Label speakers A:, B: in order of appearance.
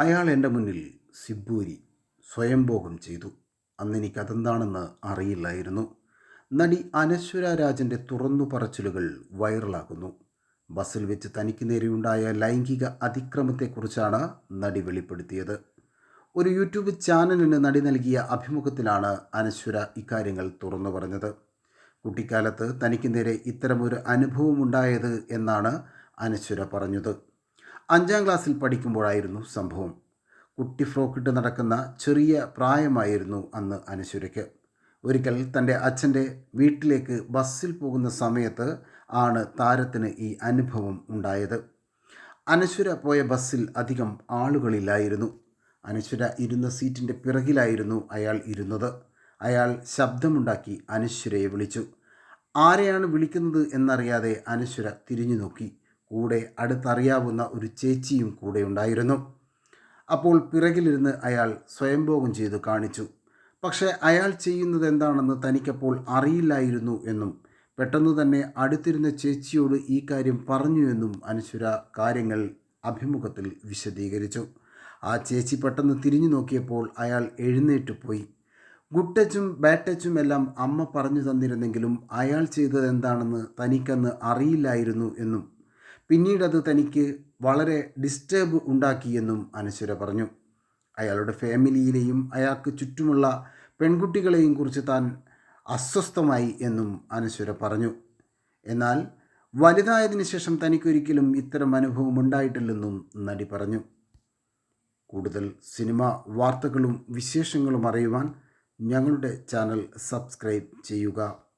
A: അയാൾ എന്റെ മുന്നിൽ സിബ്ബൂരി സ്വയംഭോഗം ചെയ്തു. അന്ന് എനിക്കതെന്താണെന്ന് അറിയില്ലായിരുന്നു. നടി അനശ്വര രാജന്റെ തുറന്നു പറച്ചിലുകൾ വൈറലാകുന്നു. ബസ്സിൽ വെച്ച് തനിക്ക് നേരെയുണ്ടായ ലൈംഗിക അതിക്രമത്തെക്കുറിച്ചാണ് നടി വെളിപ്പെടുത്തിയത്. ഒരു യൂട്യൂബ് ചാനലിന് നടി നൽകിയ അഭിമുഖത്തിലാണ് അനശ്വര ഇക്കാര്യങ്ങൾ തുറന്നു പറഞ്ഞത്. കുട്ടിക്കാലത്ത് തനിക്ക് നേരെ ഇത്തരമൊരു അനുഭവമുണ്ടായത് എന്നാണ് അനശ്വര പറഞ്ഞത്. അഞ്ചാം ക്ലാസ്സിൽ പഠിക്കുമ്പോഴായിരുന്നു സംഭവം. കുട്ടി ഫ്രോക്കിട്ട് നടക്കുന്ന ചെറിയ പ്രായമായിരുന്നു അന്ന് അനശ്വരയ്ക്ക്. ഒരിക്കൽ തന്റെ അച്ഛന്റെ വീട്ടിലേക്ക് ബസ്സിൽ പോകുന്ന സമയത്ത് ആണ് താരത്തിന് ഈ അനുഭവം ഉണ്ടായത്. അനശ്വര പോയ ബസ്സിൽ അധികം ആളുകളില്ലായിരുന്നു. അനശ്വര ഇരുന്ന സീറ്റിന്റെ പിറകിലായിരുന്നു അയാൾ ഇരുന്നത്. അയാൾ ശബ്ദമുണ്ടാക്കി അനശ്വരയെ വിളിച്ചു. ആരെയാണ് വിളിക്കുന്നത് എന്നറിയാതെ അനശ്വര തിരിഞ്ഞു നോക്കി കൂടെ അടുത്തറിയാവുന്ന ഒരു ചേച്ചിയും കൂടെ ഉണ്ടായിരുന്നു. അപ്പോൾ പിറകിലിരുന്ന് അയാൾ സ്വയംഭോഗം ചെയ്തു കാണിച്ചു. പക്ഷേ അയാൾ ചെയ്യുന്നത് എന്താണെന്ന് തനിക്കപ്പോൾ അറിയില്ലായിരുന്നു എന്നും പെട്ടെന്ന് തന്നെ അടുത്തിരുന്ന ചേച്ചിയോട് ഈ കാര്യം പറഞ്ഞു എന്നും അനശ്വര കാര്യങ്ങൾ അഭിമുഖത്തിൽ വിശദീകരിച്ചു. ആ ചേച്ചി പെട്ടെന്ന് തിരിഞ്ഞു നോക്കിയപ്പോൾ അയാൾ എഴുന്നേറ്റ് പോയി. ഗുഡ് ടച്ചും ബാഡ് ടച്ചും എല്ലാം അമ്മ പറഞ്ഞു തന്നിരുന്നെങ്കിലും അയാൾ ചെയ്തത് എന്താണെന്ന് തനിക്കന്ന് അറിയില്ലായിരുന്നു എന്നും പിന്നീട് അത് തനിക്ക് വളരെ ഡിസ്റ്റേബ് ഉണ്ടാക്കിയെന്നും അനശ്വര പറഞ്ഞു. അയാളുടെ ഫാമിലിയിലെയും അയാൾക്ക് ചുറ്റുമുള്ള പെൺകുട്ടികളെയും കുറിച്ച് താൻ അസ്വസ്ഥമായി എന്നും അനശ്വര പറഞ്ഞു. എന്നാൽ വലുതായതിനു ശേഷം തനിക്കൊരിക്കലും ഇത്തരം അനുഭവം ഉണ്ടായിട്ടില്ലെന്നും നടി പറഞ്ഞു. കൂടുതൽ സിനിമ വാർത്തകളും വിശേഷങ്ങളും അറിയുവാൻ ഞങ്ങളുടെ ചാനൽ സബ്സ്ക്രൈബ് ചെയ്യുക.